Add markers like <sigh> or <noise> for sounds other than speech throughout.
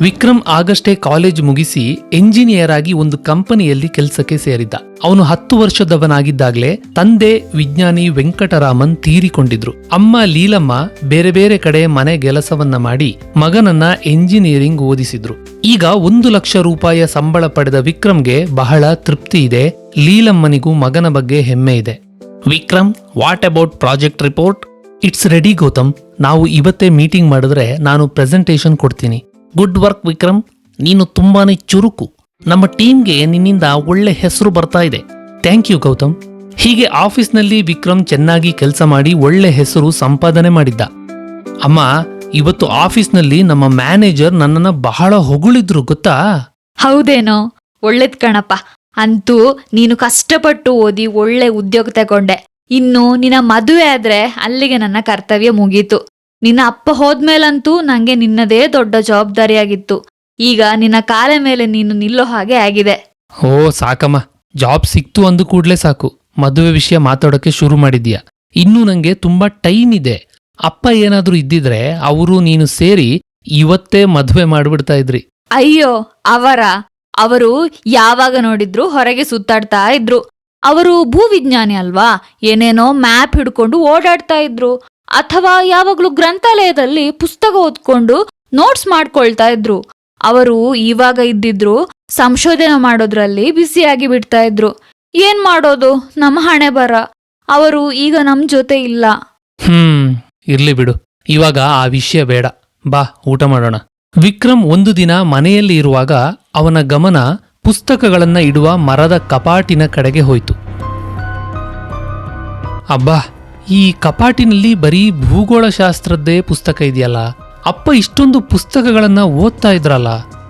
ವಿಕ್ರಮ್ ಆಗಷ್ಟೇ ಕಾಲೇಜ್ ಮುಗಿಸಿ ಎಂಜಿನಿಯರ್ ಆಗಿ ಒಂದು ಕಂಪನಿಯಲ್ಲಿ ಕೆಲಸಕ್ಕೆ ಸೇರಿದ್ದ. ಅವನು ಹತ್ತು ವರ್ಷದವನಾಗಿದ್ದಾಗಲೇ ತಂದೆ ವಿಜ್ಞಾನಿ ವೆಂಕಟರಾಮನ್ ತೀರಿಕೊಂಡಿದ್ರು. ಅಮ್ಮ ಲೀಲಮ್ಮ ಬೇರೆ ಬೇರೆ ಕಡೆ ಮನೆ ಕೆಲಸವನ್ನ ಮಾಡಿ ಮಗನನ್ನ ಎಂಜಿನಿಯರಿಂಗ್ ಓದಿಸಿದ್ರು. ಈಗ ಒಂದು ಲಕ್ಷ ರೂಪಾಯಿಯ ಸಂಬಳ ಪಡೆದ ವಿಕ್ರಮ್ಗೆ ಬಹಳ ತೃಪ್ತಿ ಇದೆ. ಲೀಲಮ್ಮನಿಗೂ ಮಗನ ಬಗ್ಗೆ ಹೆಮ್ಮೆ ಇದೆ. Vikram what about project report it's ready Gautam. ನಾವು ಇವತ್ತೇ ಮೀಟಿಂಗ್ ಮಾಡಿದ್ರೆ ನಾನು ಪ್ರೆಸೆಂಟೇಶನ್ ಕೊಡ್ತೀನಿ. ಗುಡ್ ವರ್ಕ್ ವಿಕ್ರಮ್ ನೀನು ತುಂಬಾನೇ ಚುರುಕು. ನಮ್ಮ ಟೀಮ್ಗೆ ನಿನ್ನಿಂದ ಒಳ್ಳೆ ಹೆಸರು ಬರ್ತಾ ಇದೆ. Thank you Gautam. ಹೀಗೆ ಆಫೀಸ್ನಲ್ಲಿ ವಿಕ್ರಮ್ ಚೆನ್ನಾಗಿ ಕೆಲಸ ಮಾಡಿ ಒಳ್ಳೆ ಹೆಸರು ಸಂಪಾದನೆ ಮಾಡಿದ್ದ. ಅಮ್ಮ, ಇವತ್ತು ಆಫೀಸ್ನಲ್ಲಿ ನಮ್ಮ ಮ್ಯಾನೇಜರ್ ನನ್ನನ್ನ ಬಹಳ ಹೊಗಳಿದ್ರು, ಗೊತ್ತಾ? ಹೌದೇನೋ? ಒಳ್ಳೇದ್ ಕಣಪ್ಪ. ಅಂತೂ ನೀನು ಕಷ್ಟಪಟ್ಟು ಓದಿ ಒಳ್ಳೆ ಉದ್ಯೋಗ ತಗೊಂಡೆ. ಇನ್ನು ನಿನ್ನ ಮದುವೆ ಆದ್ರೆ ಅಲ್ಲಿಗೆ ನನ್ನ ಕರ್ತವ್ಯ ಮುಗೀತು. ನಿನ್ನ ಅಪ್ಪ ಹೋದ್ಮೇಲಂತೂ ನಂಗೆ ನಿನ್ನದೇ ದೊಡ್ಡ ಜವಾಬ್ದಾರಿಯಾಗಿತ್ತು. ಈಗ ನಿನ್ನ ಕಾಲ ಮೇಲೆ ನೀನು ನಿಲ್ಲೋ ಹಾಗೆ ಆಗಿದೆ. ಓ ಸಾಕಮ್ಮ. ಜಾಬ್ ಸಿಕ್ತು ಅಂದು ಕೂಡ್ಲೇ ಸಾಕು. ಮದುವೆ ವಿಷಯ ಮಾತಾಡೋಕೆ ಶುರು ಮಾಡಿದ್ಯಾ ಇನ್ನೂ ನಂಗೆ ತುಂಬಾ ಟೈಮ್ ಇದೆ. ಅಪ್ಪ ಏನಾದ್ರೂ ಇದ್ದಿದ್ರೆ ಅವರು ನೀನು ಸೇರಿ ಇವತ್ತೇ ಮದುವೆ ಮಾಡ್ಬಿಡ್ತಾ ಇದ್ರಿ. ಅಯ್ಯೋ ಅವರ. ಅವರು ಯಾವಾಗ ನೋಡಿದ್ರು ಹೊರಗೆ ಸುತ್ತಾಡ್ತಾ ಇದ್ರು. ಅವರು ಭೂವಿಜ್ಞಾನಿ ಅಲ್ವಾ? ಏನೇನೋ ಮ್ಯಾಪ್ ಹಿಡ್ಕೊಂಡು ಓಡಾಡ್ತಾ ಇದ್ರು. ಅಥವಾ ಯಾವಾಗಲೂ ಗ್ರಂಥಾಲಯದಲ್ಲಿ ಪುಸ್ತಕ ಓದ್ಕೊಂಡು ನೋಟ್ಸ್ ಮಾಡ್ಕೊಳ್ತಾ ಇದ್ರು. ಅವರು ಇವಾಗ ಇದ್ದಿದ್ರು, ಸಂಶೋಧನೆ ಮಾಡೋದ್ರಲ್ಲಿ ಬಿಸಿಯಾಗಿ ಬಿಡ್ತಾ ಇದ್ರು. ಏನ್ ಮಾಡೋದು? ನಮ್ಮ ಹಣೆ ಬರ. ಅವರು ಈಗ ನಮ್ ಜೊತೆ ಇಲ್ಲ. ಹ್ಮ್, ಇರ್ಲಿ ಬಿಡು. ಇವಾಗ ಆ ವಿಷಯ ಬೇಡ. ಬಾ, ಊಟ ಮಾಡೋಣ. ವಿಕ್ರಮ್ ಒಂದು ದಿನ ಮನೆಯಲ್ಲಿ ಇರುವಾಗ ಅವನ ಗಮನ ಪುಸ್ತಕಗಳನ್ನ ಇಡುವ ಮರದ ಕಪಾಟಿನ ಕಡೆಗೆ ಹೋಯಿತು. ಅಬ್ಬಾ ಈ ಕಪಾಟಿನಲ್ಲಿ ಬರೀ ಭೂಗೋಳಶಾಸ್ತ್ರದ್ದೇ ಪುಸ್ತಕ ಇದೆಯಲ್ಲ? ಅಪ್ಪ ಇಷ್ಟೊಂದು ಪುಸ್ತಕಗಳನ್ನ ಓದ್ತಾ ಇದ್ರಲ್ಲ?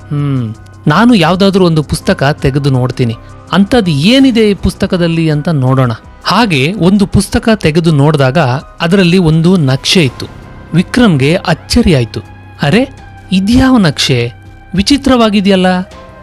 ಹ್ಮ್, ನಾನು ಯಾವ್ದಾದ್ರು ಒಂದು ಪುಸ್ತಕ ತೆಗೆದು ನೋಡ್ತೀನಿ. ಅಂಥದ್ದು ಏನಿದೆ ಈ ಪುಸ್ತಕದಲ್ಲಿ ಅಂತ ನೋಡೋಣ. ಹಾಗೆ ಒಂದು ಪುಸ್ತಕ ತೆಗೆದು ನೋಡಿದಾಗ ಅದರಲ್ಲಿ ಒಂದು ನಕ್ಷೆ ಇತ್ತು. ವಿಕ್ರಮ್ಗೆ ಅಚ್ಚರಿ ಆಯ್ತು ಅರೆ, ಇದ್ಯಾವ ನಕ್ಷೆ? ವಿಚಿತ್ರವಾಗಿದೆಯಲ್ಲ?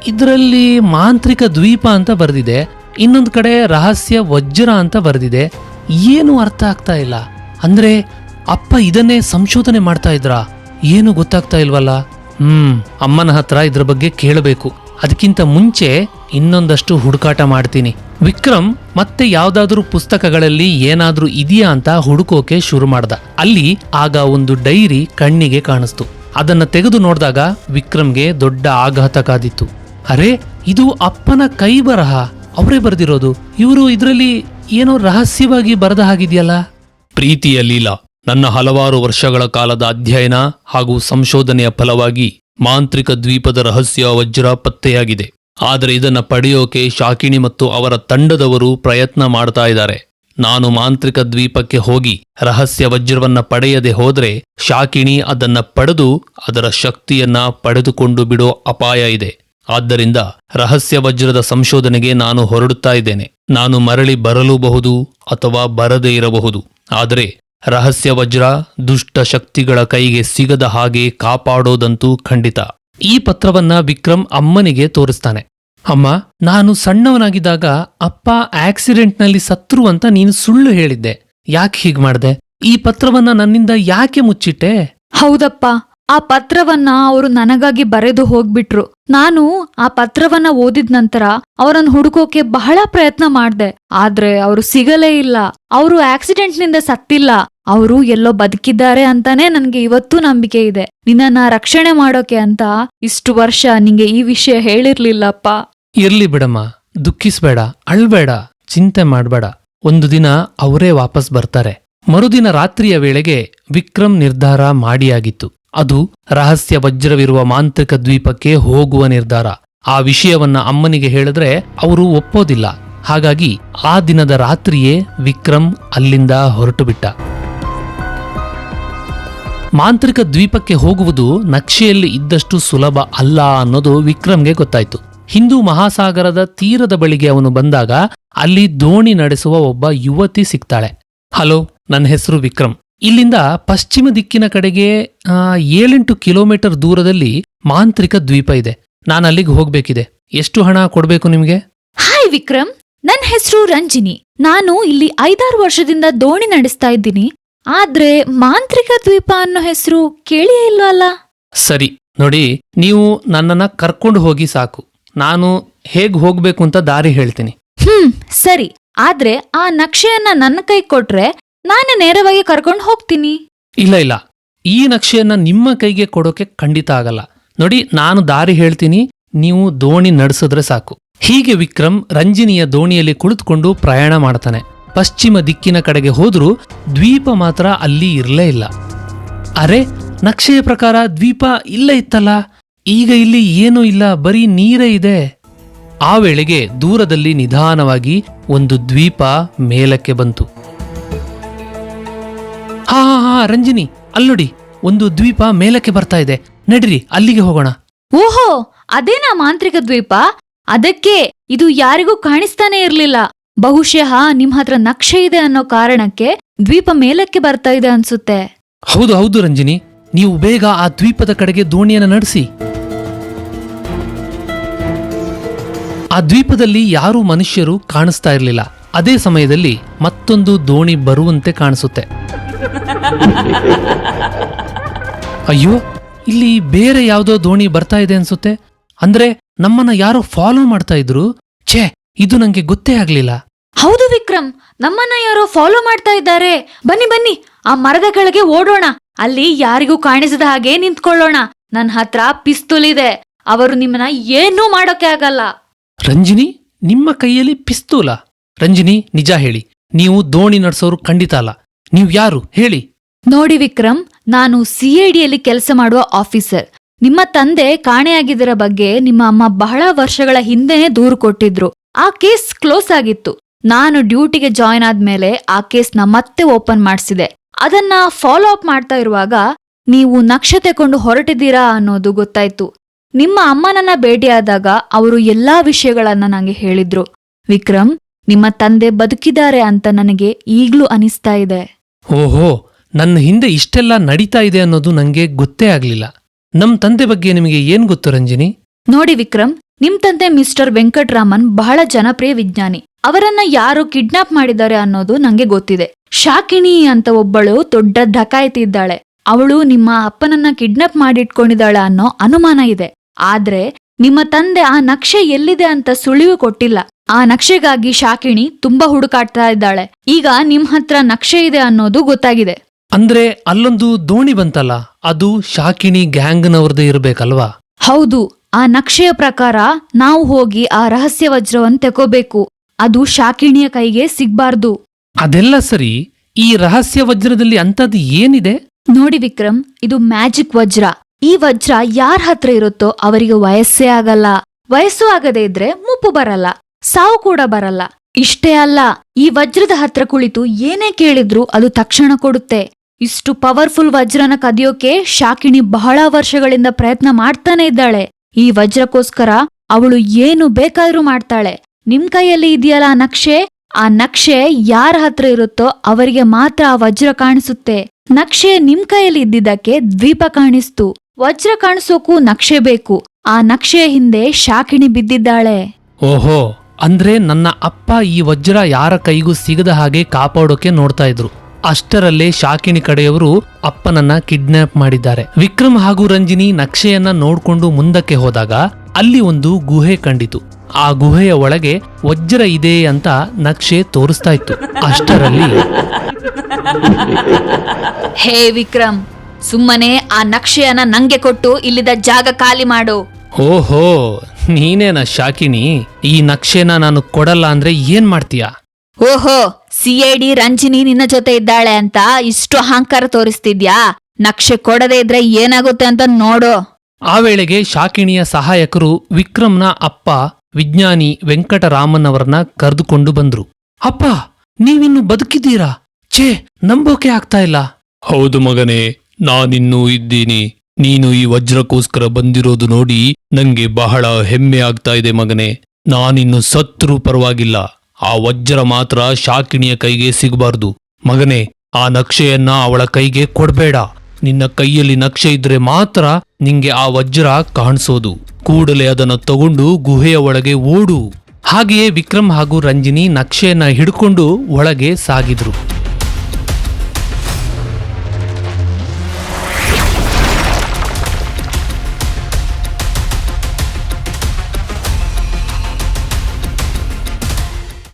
ಇದರಲ್ಲಿ ಮಾಂತ್ರಿಕ ದ್ವೀಪ ಅಂತ ಬರೆದಿದೆ. ಇನ್ನೊಂದು ಕಡೆ ರಹಸ್ಯ ವಜ್ರ ಅಂತ ಬರೆದಿದೆ. ಏನು ಅರ್ಥ ಆಗ್ತಾ ಇಲ್ಲ. ಅಂದ್ರೆ ಅಪ್ಪ ಇದನ್ನೇ ಸಂಶೋಧನೆ ಮಾಡ್ತಾ ಇದ್ರಾ? ಏನು ಗೊತ್ತಾಗ್ತಾ ಇಲ್ವಲ್ಲ? ಹ್ಮ್, ಅಮ್ಮನ ಹತ್ರ ಇದ್ರ ಬಗ್ಗೆ ಕೇಳಬೇಕು. ಅದಕ್ಕಿಂತ ಮುಂಚೆ ಇನ್ನೊಂದಷ್ಟು ಹುಡುಕಾಟ ಮಾಡ್ತೀನಿ. ವಿಕ್ರಮ್ ಮತ್ತೆ ಯಾವ್ದಾದ್ರೂ ಪುಸ್ತಕಗಳಲ್ಲಿ ಏನಾದ್ರೂ ಇದೆಯಾ ಅಂತ ಹುಡುಕೋಕೆ ಶುರು ಮಾಡ್ದ. ಅಲ್ಲಿ ಆಗ ಒಂದು ಡೈರಿ ಕಣ್ಣಿಗೆ ಕಾಣಿಸ್ತು. ಅದನ್ನ ತೆಗೆದು ನೋಡಿದಾಗ ವಿಕ್ರಮ್ಗೆ ದೊಡ್ಡ ಆಘಾತ ಕಾದಿತ್ತು. ಅರೆ, ಇದು ಅಪ್ಪನ ಕೈ ಬರಹ. ಅವರೇ ಬರೆದಿರೋದು. ಇವರು ಇದರಲ್ಲಿ ಏನೋ ರಹಸ್ಯವಾಗಿ ಬರೆದ ಹಾಗಿದೆಯಲ್ಲ? ಪ್ರೀತಿಯ ಲೀಲಾ ನನ್ನ ಹಲವಾರು ವರ್ಷಗಳ ಕಾಲದ ಅಧ್ಯಯನ ಹಾಗೂ ಸಂಶೋಧನೆಯ ಫಲವಾಗಿ ಮಾಂತ್ರಿಕ ದ್ವೀಪದ ರಹಸ್ಯ ವಜ್ರ ಪತ್ತೆಯಾಗಿದೆ. ಆದರೆ ಇದನ್ನು ಪಡೆಯೋಕೆ ಶಾಕಿಣಿ ಮತ್ತು ಅವರ ತಂಡದವರು ಪ್ರಯತ್ನ ಮಾಡ್ತಾ ಇದ್ದಾರೆ. ನಾನು ಮಾಂತ್ರಿಕ ದ್ವೀಪಕ್ಕೆ ಹೋಗಿ ರಹಸ್ಯ ವಜ್ರವನ್ನ ಪಡೆಯದೆ ಹೋದ್ರೆ ಶಾಕಿಣಿ ಅದನ್ನ ಪಡೆದು ಅದರ ಶಕ್ತಿಯನ್ನ ಪಡೆದುಕೊಂಡು ಬಿಡೋ ಅಪಾಯ ಇದೆ. ಆದ್ದರಿಂದ ರಹಸ್ಯ ವಜ್ರದ ಸಂಶೋಧನೆಗೆ ನಾನು ಹೊರಡುತ್ತಾ ಇದ್ದೇನೆ. ನಾನು ಮರಳಿ ಬರಲೂಬಹುದು ಅಥವಾ ಬರದೇ ಇರಬಹುದು. ಆದರೆ ರಹಸ್ಯ ವಜ್ರ ದುಷ್ಟ ಶಕ್ತಿಗಳ ಕೈಗೆ ಸಿಗದ ಹಾಗೆ ಕಾಪಾಡೋದಂತೂ ಖಂಡಿತ. ಈ ಪತ್ರವನ್ನ ವಿಕ್ರಮ್ ಅಮ್ಮನಿಗೆ ತೋರಿಸ್ತಾನೆ. ಅಮ್ಮ, ನಾನು ಸಣ್ಣವನಾಗಿದ್ದಾಗ ಅಪ್ಪ ಆಕ್ಸಿಡೆಂಟ್ನಲ್ಲಿ ಸತ್ರು ಅಂತ ನೀನು ಸುಳ್ಳು ಹೇಳಿದ್ದೆ. ಯಾಕೆ ಹೀಗ್ ಮಾಡ್ದೆ? ಈ ಪತ್ರವನ್ನ ನನ್ನಿಂದ ಯಾಕೆ ಮುಚ್ಚಿಟ್ಟೆ? ಹೌದಪ್ಪ ಆ ಪತ್ರವನ್ನ ಅವರು ನನಗಾಗಿ ಬರೆದು ಹೋಗ್ಬಿಟ್ರು. ನಾನು ಆ ಪತ್ರವನ್ನ ಓದಿದ ನಂತರ ಅವರನ್ನು ಹುಡುಕೋಕೆ ಬಹಳ ಪ್ರಯತ್ನ ಮಾಡ್ದೆ. ಆದ್ರೆ ಅವರು ಸಿಗಲೇ ಇಲ್ಲ. ಅವರು ಆಕ್ಸಿಡೆಂಟ್ನಿಂದ ಸತ್ತಿಲ್ಲ. ಅವರು ಎಲ್ಲೋ ಬದುಕಿದ್ದಾರೆ ಅಂತಾನೆ ನನ್ಗೆ ಇವತ್ತೂ ನಂಬಿಕೆ ಇದೆ. ನಿನ್ನನ್ನ ರಕ್ಷಣೆ ಮಾಡೋಕೆ ಅಂತ ಇಷ್ಟು ವರ್ಷ ನಿಂಗೆ ಈ ವಿಷಯ ಹೇಳಿರ್ಲಿಲ್ಲಪ್ಪ. ಇರ್ಲಿ ಬಿಡಮ್ಮ. ದುಃಖಿಸ್ಬೇಡ, ಅಳ್ಬೇಡ, ಚಿಂತೆ ಮಾಡ್ಬೇಡ. ಒಂದು ದಿನ ಅವರೇ ವಾಪಸ್ ಬರ್ತಾರೆ. ಮರುದಿನ ರಾತ್ರಿಯ ವೇಳೆಗೆ ವಿಕ್ರಮ್ ನಿರ್ಧಾರ ಮಾಡಿಯಾಗಿತ್ತು. ಅದು ರಹಸ್ಯ ವಜ್ರವಿರುವ ಮಾಂತ್ರಿಕ ದ್ವೀಪಕ್ಕೆ ಹೋಗುವ ನಿರ್ಧಾರ. ಆ ವಿಷಯವನ್ನ ಅಮ್ಮನಿಗೆ ಹೇಳಿದ್ರೆ ಅವರು ಒಪ್ಪೋದಿಲ್ಲ. ಹಾಗಾಗಿ ಆ ದಿನದ ರಾತ್ರಿಯೇ ವಿಕ್ರಮ್ ಅಲ್ಲಿಂದ ಹೊರಟು ಬಿಟ್ಟ ಮಾಂತ್ರಿಕ ದ್ವೀಪಕ್ಕೆ ಹೋಗುವುದು ನಕ್ಷೆಯಲ್ಲಿ ಇದ್ದಷ್ಟು ಸುಲಭ ಅಲ್ಲ ಅನ್ನೋದು ವಿಕ್ರಮ್ಗೆ ಗೊತ್ತಾಯ್ತು. ಹಿಂದೂ ಮಹಾಸಾಗರದ ತೀರದ ಬಳಿಗೆ ಅವನು ಬಂದಾಗ ಅಲ್ಲಿ ದೋಣಿ ನಡೆಸುವ ಒಬ್ಬ ಯುವತಿ ಸಿಗ್ತಾಳೆ ಹಲೋ, ನನ್ನ ಹೆಸರು ವಿಕ್ರಮ್. ಇಲ್ಲಿಂದ ಪಶ್ಚಿಮ ದಿಕ್ಕಿನ ಕಡೆಗೆ ಏಳೆಂಟು ಕಿಲೋಮೀಟರ್ ದೂರದಲ್ಲಿ ಮಾಂತ್ರಿಕ ದ್ವೀಪ ಇದೆ. ನಾನು ಅಲ್ಲಿಗೆ ಹೋಗ್ಬೇಕಿದೆ. ಎಷ್ಟು ಹಣ ಕೊಡ್ಬೇಕು ನಿಮ್ಗೆ? ಹಾಯ್ ವಿಕ್ರಮ್. ನನ್ನ ಹೆಸರು ರಂಜಿನಿ. ನಾನು ಇಲ್ಲಿ ಐದಾರು ವರ್ಷದಿಂದ ದೋಣಿ ನಡೆಸ್ತಾ ಇದ್ದೀನಿ. ಆದ್ರೆ ಮಾಂತ್ರಿಕ ದ್ವೀಪ ಅನ್ನೋ ಹೆಸರು ಕೇಳಿಯೇ ಇಲ್ವಲ್ಲ? ಸರಿ ನೋಡಿ ನೀವು ನನ್ನನ್ನ ಕರ್ಕೊಂಡು ಹೋಗಿ ಸಾಕು. ನಾನು ಹೇಗ್ ಹೋಗ್ಬೇಕು ಅಂತ ದಾರಿ ಹೇಳ್ತೀನಿ. ಹ್ಮ್ ಸರಿ. ಆದ್ರೆ ಆ ನಕ್ಷೆಯನ್ನ ನನ್ನ ಕೈ ಕೊಟ್ರೆ ನಾನೇ ನೇರವಾಗಿ ಕರ್ಕೊಂಡು ಹೋಗ್ತೀನಿ. ಇಲ್ಲ ಇಲ್ಲ. ಈ ನಕ್ಷೆಯನ್ನ ನಿಮ್ಮ ಕೈಗೆ ಕೊಡೋಕೆ ಖಂಡಿತ ಆಗಲ್ಲ. ನೋಡಿ, ನಾನು ದಾರಿ ಹೇಳ್ತೀನಿ, ನೀವು ದೋಣಿ ನಡೆಸಿದ್ರೆ ಸಾಕು. ಹೀಗೆ ವಿಕ್ರಮ್ ರಂಜಿನಿಯ ದೋಣಿಯಲ್ಲಿ ಕುಳಿತುಕೊಂಡು ಪ್ರಯಾಣ ಮಾಡ್ತಾನೆ. ಪಶ್ಚಿಮ ದಿಕ್ಕಿನ ಕಡೆಗೆ ಹೋದ್ರೂ ದ್ವೀಪ ಮಾತ್ರ ಅಲ್ಲಿ ಇರಲೇ ಇಲ್ಲ. ಅರೆ, ನಕ್ಷೆಯ ಪ್ರಕಾರ ದ್ವೀಪ ಇಲ್ಲ ಇತ್ತಲ್ಲ? ಈಗ ಇಲ್ಲಿ ಏನೂ ಇಲ್ಲ, ಬರೀ ನೀರೇ ಇದೆ. ಆ ವೇಳೆಗೆ ದೂರದಲ್ಲಿ ನಿಧಾನವಾಗಿ ಒಂದು ದ್ವೀಪ ಮೇಲಕ್ಕೆ ಬಂತು. ಹಾ ಹಾ ಹಾ ರಂಜಿನಿ ಅಲ್ಲೊಡಿ ಒಂದು ದ್ವೀಪ ಮೇಲಕ್ಕೆ ಬರ್ತಾ ಇದೆ. ನಡ್ರಿ ಅಲ್ಲಿಗೆ ಹೋಗೋಣ. ಓಹೋ ಅದೇನಾ ಮಾಂತ್ರಿಕ ದ್ವೀಪ? ಅದಕ್ಕೆ ಇದು ಯಾರಿಗೂ ಕಾಣಿಸ್ತಾನೆ ಇರ್ಲಿಲ್ಲ. ಬಹುಶಃ ನಿಮ್ ಹತ್ರ ನಕ್ಷೆ ಇದೆ ಅನ್ನೋ ಕಾರಣಕ್ಕೆ ದ್ವೀಪ ಮೇಲಕ್ಕೆ ಬರ್ತಾ ಇದೆ ಅನ್ಸುತ್ತೆ. ಹೌದು ಹೌದು ರಂಜಿನಿ. ನೀವು ಬೇಗ ಆ ದ್ವೀಪದ ಕಡೆಗೆ ದೋಣಿಯನ್ನು ನಡೆಸಿ. ಆ ದ್ವೀಪದಲ್ಲಿ ಯಾರೂ ಮನುಷ್ಯರು ಕಾಣಿಸ್ತಾ ಇರಲಿಲ್ಲ. ಅದೇ ಸಮಯದಲ್ಲಿ ಮತ್ತೊಂದು ದೋಣಿ ಬರುವಂತೆ ಕಾಣಿಸುತ್ತೆ. <laughs> ಅಯ್ಯೋ ಇಲ್ಲಿ ಬೇರೆ ಯಾವ್ದೋ ದೋಣಿ ಬರ್ತಾ ಇದೆ ಅನ್ಸುತ್ತೆ. ಅಂದ್ರೆ ನಮ್ಮನ್ನ ಯಾರೋ ಫಾಲೋ ಮಾಡ್ತಾ ಇದ್ರು. ಛೇ ಇದು ನಂಗೆ ಗೊತ್ತೇ ಆಗ್ಲಿಲ್ಲ. ಹೌದು ವಿಕ್ರಮ್ ನಮ್ಮನ್ನ ಯಾರೋ ಫಾಲೋ ಮಾಡ್ತಾ ಇದ್ದಾರೆ. ಬನ್ನಿ ಬನ್ನಿ ಆ ಮರದ ಕೆಳಗೆ ಓಡೋಣ. ಅಲ್ಲಿ ಯಾರಿಗೂ ಕಾಣಿಸದ ಹಾಗೆ ನಿಂತ್ಕೊಳ್ಳೋಣ. ನನ್ ಹತ್ರ ಪಿಸ್ತೂಲ್ ಇದೆ. ಅವರು ನಿಮ್ಮನ್ನ ಏನೂ ಮಾಡೋಕೆ ಆಗಲ್ಲ. ರಂಜಿನಿ ನಿಮ್ಮ ಕೈಯಲ್ಲಿ ಪಿಸ್ತೂಲ. ರಂಜಿನಿ ನಿಜ ಹೇಳಿ. ನೀವು ದೋಣಿ ನಡೆಸೋರು ಖಂಡಿತ ಅಲ್ಲ. ನೀವು ಯಾರು? ಹೇಳಿ. ನೋಡಿ ವಿಕ್ರಮ್, ನಾನು ಸಿಐಡಿಯಲ್ಲಿ ಕೆಲಸ ಮಾಡುವ ಆಫೀಸರ್. ನಿಮ್ಮ ತಂದೆ ಕಾಣೆಯಾಗಿದ್ದರ ಬಗ್ಗೆ ನಿಮ್ಮ ಅಮ್ಮ ಬಹಳ ವರ್ಷಗಳ ಹಿಂದೆನೆ ದೂರು ಕೊಟ್ಟಿದ್ರು. ಆ ಕೇಸ್ ಕ್ಲೋಸ್ ಆಗಿತ್ತು. ನಾನು ಡ್ಯೂಟಿಗೆ ಜಾಯ್ನ್ ಆದ್ಮೇಲೆ ಆ ಕೇಸ್ನ ಮತ್ತೆ ಓಪನ್ ಮಾಡಿಸಿದೆ. ಅದನ್ನ ಫಾಲೋ ಅಪ್ ಮಾಡ್ತಾ ಇರುವಾಗ, ನೀವು ನಕ್ಷೆ ತೆಕೊಂಡು ಹೊರಟಿದ್ದೀರಾ ಅನ್ನೋದು ಗೊತ್ತಾಯ್ತು. ನಿಮ್ಮ ಅಮ್ಮನನ್ನ ಭೇಟಿಯಾದಾಗ ಅವರು ಎಲ್ಲಾ ವಿಷಯಗಳನ್ನ ನನಗೆ ಹೇಳಿದ್ರು. ವಿಕ್ರಮ್, ನಿಮ್ಮ ತಂದೆ ಬದುಕಿದ್ದಾರೆ ಅಂತ ನನಗೆ ಈಗ್ಲೂ ಅನಿಸ್ತಾ ಇದೆ. ಓಹೋ ನನ್ನ ಹಿಂದೆ ಇಷ್ಟೆಲ್ಲ ನಡೀತಾ ಇದೆ ಅನ್ನೋದು ನಂಗೆ ಗೊತ್ತೇ ಆಗ್ಲಿಲ್ಲ. ನಮ್ ತಂದೆ ಬಗ್ಗೆ ನಿಮಗೆ ಏನ್ ಗೊತ್ತು ರಂಜಿನಿ? ನೋಡಿ ವಿಕ್ರಮ್, ನಿಮ್ ತಂದೆ ಮಿಸ್ಟರ್ ವೆಂಕಟರಾಮನ್ ಬಹಳ ಜನಪ್ರಿಯ ವಿಜ್ಞಾನಿ. ಅವರನ್ನ ಯಾರು ಕಿಡ್ನಾಪ್ ಮಾಡಿದ್ದಾರೆ ಅನ್ನೋದು ನಂಗೆ ಗೊತ್ತಿದೆ. ಶಾಕಿಣಿ ಅಂತ ಒಬ್ಬಳು ದೊಡ್ಡ ಡಕಾಯತಿ ಇದ್ದಾಳೆ. ಅವಳು ನಿಮ್ಮ ಅಪ್ಪನನ್ನ ಕಿಡ್ನಾಪ್ ಮಾಡಿಟ್ಕೊಂಡಿದ್ದಾಳೆ ಅನ್ನೋ ಅನುಮಾನ ಇದೆ. ಆದ್ರೆ ನಿಮ್ಮ ತಂದೆ ಆ ನಕ್ಷೆ ಎಲ್ಲಿದೆ ಅಂತ ಸುಳಿವು ಕೊಟ್ಟಿಲ್ಲ. ಆ ನಕ್ಷೆಗಾಗಿ ಶಾಕಿಣಿ ತುಂಬಾ ಹುಡುಕಾಡ್ತಾ ಇದ್ದಾಳೆ. ಈಗ ನಿಮ್ ಹತ್ರ ನಕ್ಷೆ ಇದೆ ಅನ್ನೋದು ಗೊತ್ತಾಗಿದೆ. ಅಂದ್ರೆ ಅಲ್ಲೊಂದು ದೋಣಿ ಬಂತಲ್ಲ ಅದು ಶಾಕಿಣಿ ಗ್ಯಾಂಗ್ನವ್ರದ್ದೇ ಇರ್ಬೇಕಲ್ವಾ? ಹೌದು ಆ ನಕ್ಷೆಯ ಪ್ರಕಾರ ನಾವು ಹೋಗಿ ಆ ರಹಸ್ಯ ವಜ್ರವನ್ನು ತೆಕೋಬೇಕು. ಅದು ಶಾಕಿಣಿಯ ಕೈಗೆ ಸಿಗ್ಬಾರ್ದು. ಅದೆಲ್ಲ ಸರಿ ಈ ರಹಸ್ಯ ವಜ್ರದಲ್ಲಿ ಅಂಥದ್ದು ಏನಿದೆ? ನೋಡಿ ವಿಕ್ರಮ್ ಇದು ಮ್ಯಾಜಿಕ್ ವಜ್ರ. ಈ ವಜ್ರ ಯಾರ ಹತ್ರ ಇರುತ್ತೋ ಅವರಿಗೆ ವಯಸ್ಸೇ ಆಗಲ್ಲ. ವಯಸ್ಸು ಆಗದೇ ಇದ್ರೆ ಮುಪ್ಪು ಬರಲ್ಲ ಸಾವು ಕೂಡ ಬರಲ್ಲ. ಇಷ್ಟೇ ಅಲ್ಲ, ಈ ವಜ್ರದ ಹತ್ರ ಕುಳಿತು ಏನೇ ಕೇಳಿದ್ರು ಅದು ತಕ್ಷಣ ಕೊಡುತ್ತೆ. ಇಷ್ಟು ಪವರ್ಫುಲ್ ವಜ್ರನ ಕದಿಯೋಕೆ ಶಾಕಿಣಿ ಬಹಳ ವರ್ಷಗಳಿಂದ ಪ್ರಯತ್ನ ಮಾಡ್ತಾನೆ ಇದ್ದಾಳೆ. ಈ ವಜ್ರಕ್ಕೋಸ್ಕರ ಅವಳು ಏನು ಬೇಕಾದ್ರೂ ಮಾಡ್ತಾಳೆ. ನಿಮ್ ಕೈಯಲ್ಲಿ ಇದೆಯಲ್ಲ ಆ ನಕ್ಷೆ? ಆ ನಕ್ಷೆ ಯಾರ ಹತ್ರ ಇರುತ್ತೋ ಅವರಿಗೆ ಮಾತ್ರ ಆ ವಜ್ರ ಕಾಣಿಸುತ್ತೆ. ನಕ್ಷೆ ನಿಮ್ ಕೈಯಲ್ಲಿ ಇದ್ದಿದ್ದಕ್ಕೆ ದ್ವೀಪ ಕಾಣಿಸ್ತು. ವಜ್ರ ಕಾಣಿಸೋಕು ನಕ್ಷೆ ಬೇಕು. ಆ ನಕ್ಷೆಯ ಹಿಂದೆ ಶಾಕಿಣಿ ಬಿದ್ದಿದ್ದಾಳೆ. ಓಹೋ ಅಂದ್ರೆ ನನ್ನ ಅಪ್ಪ ಈ ವಜ್ರ ಯಾರ ಕೈಗೂ ಸಿಗದ ಹಾಗೆ ಕಾಪಾಡೋಕೆ ನೋಡ್ತಾ ಇದ್ರು. ಅಷ್ಟರಲ್ಲೇ ಶಾಕಿಣಿ ಕಡೆಯವರು ಅಪ್ಪನನ್ನ ಕಿಡ್ನಾಪ್ ಮಾಡಿದ್ದಾರೆ. ವಿಕ್ರಮ್ ಹಾಗೂ ರಂಜಿನಿ ನಕ್ಷೆಯನ್ನ ನೋಡ್ಕೊಂಡು ಮುಂದಕ್ಕೆ ಹೋದಾಗ ಅಲ್ಲಿ ಒಂದು ಗುಹೆ ಕಂಡಿತು. ಆ ಗುಹೆಯ ಒಳಗೆ ವಜ್ರ ಇದೆ ಅಂತ ನಕ್ಷೆ ತೋರಿಸ್ತಾ ಇತ್ತು. ಅಷ್ಟರಲ್ಲಿ ಹೇ ವಿಕ್ರಮ್, ಸುಮ್ಮನೆ ಆ ನಕ್ಷೆಯನ್ನ ನಂಗೆ ಕೊಟ್ಟು ಇಲ್ಲಿದ್ದ ಜಾಗ ಖಾಲಿ ಮಾಡು. ಓಹೋ ನೀನೇನ ಶಾಕಿಣಿ ಈ ನಕ್ಷೆನ ನಾನು ಕೊಡಲ್ಲ ಅಂದ್ರೆ ಏನ್ ಮಾಡ್ತೀಯಾ? ಓಹೋ ಸಿಐಡಿ ರಂಜಿನಿ ನಿನ್ನ ಜೊತೆ ಇದ್ದಾಳೆ ಅಂತ ಇಷ್ಟು ಅಹಂಕಾರ ತೋರಿಸ್ತಿದ್ಯಾ? ನಕ್ಷೆ ಕೊಡದೇ ಇದ್ರೆ ಏನಾಗುತ್ತೆ ಅಂತ ನೋಡು. ಆ ವೇಳೆಗೆ ಶಾಕಿಣಿಯ ಸಹಾಯಕರು ವಿಕ್ರಮ್ನ ಅಪ್ಪ ವಿಜ್ಞಾನಿ ವೆಂಕಟರಾಮನ್ ಅವರನ್ನ ಕರೆದುಕೊಂಡು ಬಂದ್ರು. ಅಪ್ಪ ನೀವಿನ್ನು ಬದುಕಿದ್ದೀರಾ? ಛೇ ನಂಬೋಕೆ ಆಗ್ತಾ ಇಲ್ಲ. ಹೌದು ಮಗನೇ ನಾನಿನ್ನೂ ಇದ್ದೀನಿ. ನೀನು ಈ ವಜ್ರಕ್ಕೋಸ್ಕರ ಬಂದಿರೋದು ನೋಡಿ ನಂಗೆ ಬಹಳ ಹೆಮ್ಮೆ ಆಗ್ತಾ ಇದೆ ಮಗನೇ. ನಾನಿನ್ನು ಸತ್ರು ಪರವಾಗಿಲ್ಲ. ಆ ವಜ್ರ ಮಾತ್ರ ಶಾಕಿಣಿಯ ಕೈಗೆ ಸಿಗಬಾರ್ದು. ಮಗನೇ, ಆ ನಕ್ಷೆಯನ್ನ ಅವಳ ಕೈಗೆ ಕೊಡ್ಬೇಡ. ನಿನ್ನ ಕೈಯಲ್ಲಿ ನಕ್ಷೆ ಇದ್ರೆ ಮಾತ್ರ ನಿಂಗೆ ಆ ವಜ್ರ ಕಾಣಿಸೋದು. ಕೂಡಲೇ ಅದನ್ನ ತಗೊಂಡು ಗುಹೆಯ ಒಳಗೆ ಓಡು. ಹಾಗೆಯೇ ವಿಕ್ರಮ್ ಹಾಗೂ ರಂಜಿನಿ ನಕ್ಷೆಯನ್ನ ಹಿಡ್ಕೊಂಡು ಒಳಗೆ ಸಾಗಿದ್ರು.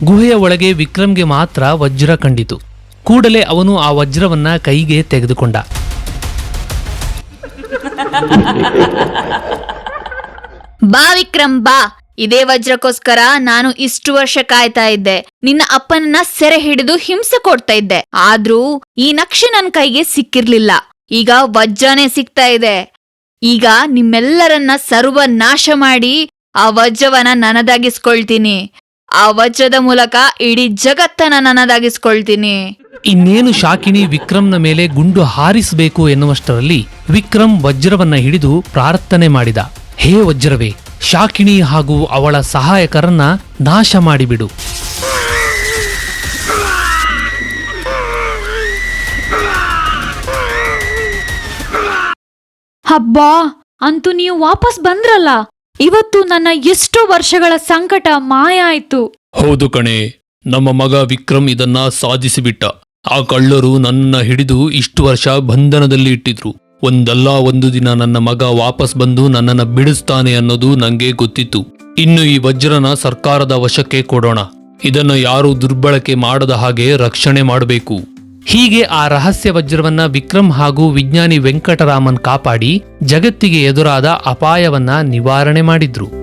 ಗುಹೆಯ ಒಳಗೆ ವಿಕ್ರಮ್ಗೆ ಮಾತ್ರ ವಜ್ರ ಕಂಡಿತು. ಕೂಡಲೇ ಅವನು ಆ ವಜ್ರವನ್ನ ಕೈಗೆ ತೆಗೆದುಕೊಂಡ. ಬಾ ವಿಕ್ರಮ್, ಬಾ. ಇದೇ ವಜ್ರಕ್ಕೋಸ್ಕರ ನಾನು ಇಷ್ಟು ವರ್ಷ ಕಾಯ್ತಾ ಇದ್ದೆ. ನಿನ್ನ ಅಪ್ಪನನ್ನ ಸೆರೆ ಹಿಡಿದು ಹಿಂಸೆ ಕೊಡ್ತಾ ಇದ್ದೆ. ಆದ್ರೂ ಈ ನಕ್ಷೆ ನನ್ ಕೈಗೆ ಸಿಕ್ಕಿರ್ಲಿಲ್ಲ. ಈಗ ವಜ್ರನೇ ಸಿಗ್ತಾ ಇದೆ. ಈಗ ನಿಮ್ಮೆಲ್ಲರನ್ನ ಸರ್ವ ನಾಶ ಮಾಡಿ ಆ ವಜ್ರವನ್ನ ನನ್ನದಾಗಿಸ್ಕೊಳ್ತೀನಿ ಆ ವಜ್ರದ ಮೂಲಕ ಇಡೀ ಜಗತ್ತನ್ನ ನನ್ನದಾಗಿಸ್ಕೊಳ್ತೀನಿ ಇನ್ನೇನು ಶಾಕಿನಿ ವಿಕ್ರಮ್ನ ಮೇಲೆ ಗುಂಡು ಹಾರಿಸಬೇಕು ಎನ್ನುವಷ್ಟರಲ್ಲಿ ವಿಕ್ರಮ್ ವಜ್ರವನ್ನ ಹಿಡಿದು ಪ್ರಾರ್ಥನೆ ಮಾಡಿದ. ಹೇ ವಜ್ರವೇ ಶಾಕಿಣಿ ಹಾಗೂ ಅವಳ ಸಹಾಯಕರನ್ನ ನಾಶ ಮಾಡಿಬಿಡು. ಹಬ್ಬಾ ಅಂತೂ ನೀವು ವಾಪಸ್ ಬಂದ್ರಲ್ಲ? ಇವತ್ತು ನನ್ನ ಎಷ್ಟೋ ವರ್ಷಗಳ ಸಂಕಟ ಮಾಯ ಹೌದು ಕಣೆ, ನಮ್ಮ ಮಗ ವಿಕ್ರಮ್ ಇದನ್ನ ಸಾಧಿಸಿಬಿಟ್ಟ. ಆ ಕಳ್ಳರು ನನ್ನ ಹಿಡಿದು ಇಷ್ಟು ವರ್ಷ ಬಂಧನದಲ್ಲಿ ಇಟ್ಟಿದ್ರು. ಒಂದಲ್ಲ ಒಂದು ದಿನ ನನ್ನ ಮಗ ವಾಪಸ್ ಬಂದು ನನ್ನನ್ನ ಬಿಡಿಸ್ತಾನೆ ಅನ್ನೋದು ನಂಗೆ ಗೊತ್ತಿತ್ತು. ಇನ್ನು ಈ ವಜ್ರನ ಸರ್ಕಾರದ ವಶಕ್ಕೆ ಕೊಡೋಣ. ಇದನ್ನು ಯಾರು ದುರ್ಬಳಕೆ ಮಾಡದ ಹಾಗೆ ರಕ್ಷಣೆ ಮಾಡಬೇಕು. ಹೀಗೆ ಆ ರಹಸ್ಯ ವಜ್ರವನ್ನ ವಿಕ್ರಮ್ ಹಾಗೂ ವಿಜ್ಞಾನಿ ವೆಂಕಟರಾಮನ್ ಕಾಪಾಡಿ ಜಗತ್ತಿಗೆ ಎದುರಾದ ಅಪಾಯವನ್ನ ನಿವಾರಣೆ ಮಾಡಿದ್ರು.